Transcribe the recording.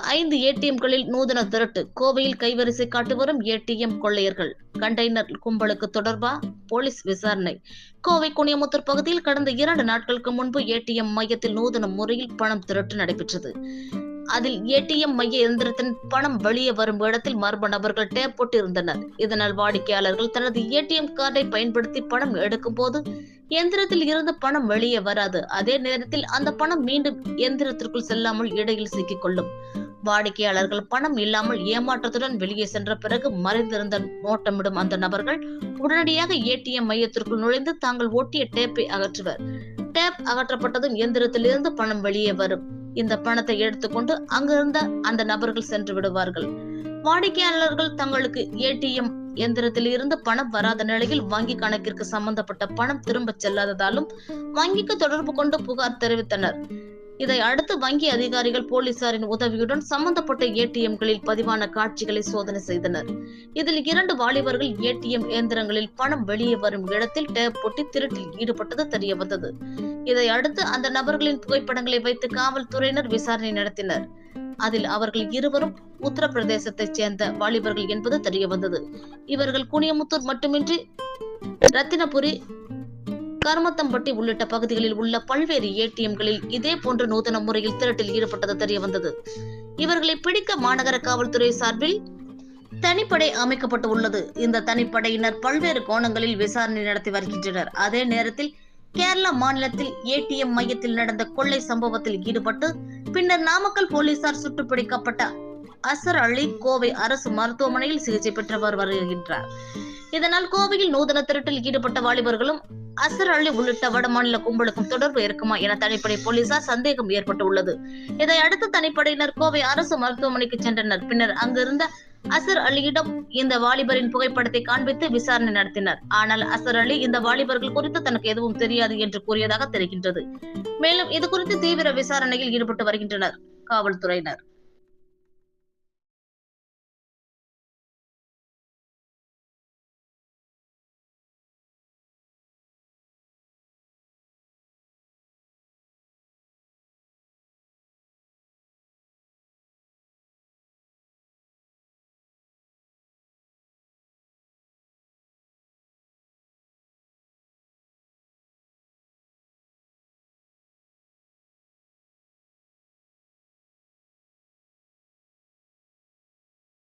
ஐந்து ஏடிஎம்களில் நூதன திருட்டு. கோவையில் கைவரிசை காட்டு வரும் ஏடிஎம் கொள்ளையர்கள். கண்டெய்னர் கும்பலுக்கு தொடர்பா? போலீஸ் விசாரணை. கோவை குனியமுத்தூர் பகுதியில் கடந்த இரண்டு நாட்களுக்கு முன்பு ஏடிஎம் மையத்தில் நூதன முறையில் பணம் திருட்டு நடைபெற்றது. அதில் ஏடிஎம் மைய எந்திரத்தின் பணம் வெளியே வரும் இடத்தில் மர்ம நபர்கள் டேப் போட்டு இருந்தனர் இதனால் வாடிக்கையாளர்கள் தனது ஏடிஎம் கார்டை பயன்படுத்தி பணம் எடுக்கும் போது எந்திரத்தில் இருந்து பணம் வெளியே வராது. அதே நேரத்தில் அந்த பணம் மீண்டும் எந்திரத்திற்குள் செல்லாமல் இடையில் சிக்கிக் கொள்ளும். வாடிக்கையாளர்கள் பணம் இல்லாமல் ஏமாற்றத்துடன் வெளியே சென்ற பிறகு மறைந்திருந்த நோட்டமிடும் அந்த நபர்கள் உடனடியாக ஏடிஎம் மையத்திற்குள் நுழைந்து தாங்கள் ஒட்டிய டேப்பை அகற்றுவர். டேப் அகற்றப்பட்டதும் எந்திரத்திலிருந்து பணம் வெளியே வரும். இந்த பணத்தை எடுத்துக்கொண்டு அங்கிருந்த அந்த நபர்கள் சென்று விடுவார்கள். வாடிக்கையாளர்கள் தங்களுக்கு ஏடிஎம் எந்திரத்தில் இருந்து பணம் வராத நிலையில் வங்கி கணக்கிற்கு சம்பந்தப்பட்ட பணம் திரும்ப செல்லாததாலும் வங்கிக்கு தொடர்பு கொண்டு புகார் தெரிவித்தனர். இதை அடுத்து வங்கி அதிகாரிகள் போலீசாரின் உதவியுடன் சம்பந்தப்பட்ட ஏடிஎம்களில் பதிவான காட்சிகளை சோதனை செய்தனர். இதில் இரண்டு வாலிபர்கள் ஏடிஎம் இயந்திரங்களில் பணம் வெளியே வரும் இடத்தில் டேப் போட்டி திருட்டில் ஈடுபட்டது தெரிய வந்தது இதை அடுத்து அந்த நபர்களின் புகைப்படங்களை வைத்து காவல்துறையினர் விசாரணை நடத்தினர். அதில் அவர்கள் இருவரும் உத்தரப்பிரதேசத்தைச் சேர்ந்த வாலிபர்கள் என்பது தெரிய வந்தது இவர்கள் குனியமுத்தூர் மட்டுமின்றி ரத்தினபுரி கருமத்தம்பட்டி உள்ளிட்ட பகுதிகளில் உள்ள பல்வேறு ஏடிஎம்களில் இதே போன்ற நூதன முறையில் திரட்டில் ஈடுபட்டது தெரிய வந்தது இவர்களை பிடிக்க மாநகர காவல்துறை சார்பில் தனிப்படை அமைக்கப்பட்டு உள்ளது. இந்த தனிப்படையினர் பல்வேறு கோணங்களில் விசாரணை நடத்தி வருகின்றனர். அதே நேரத்தில் கேரள மாநிலத்தில் ஏடிஎம் மையத்தில் நடந்த கொள்ளை சம்பவத்தில் ஈடுபட்டு பின்னர் நாமக்கல் போலீசார் சுட்டுப்பிடிக்கப்பட்ட அசர் அலி கோவை அரசு மருத்துவமனையில் சிகிச்சை பெற்றவர் வருகின்றார். இதனால் கோவையில் நூதன திருட்டில் ஈடுபட்ட வாலிபர்களும் அசர் அலி உள்ளிட்ட வடமாநில கும்பலுக்கும் தொடர்பு இருக்குமா என தனிப்படை போலீசார் சந்தேகம் ஏற்பட்டுள்ளது. இதையடுத்து தனிப்படையினர் கோவை அரசு மருத்துவமனைக்கு சென்றனர். பின்னர் அங்கிருந்த அசர் அலியிடம் இந்த வாலிபரின் புகைப்படத்தை காண்பித்து விசாரணை நடத்தினர். ஆனால் அசர் அலி இந்த வாலிபர்கள் குறித்து தனக்கு எதுவும் தெரியாது என்று கூறியதாக தெரிகின்றது. மேலும் இது குறித்து தீவிர விசாரணையில் ஈடுபட்டு வருகின்றனர். காவல்துறையினர்.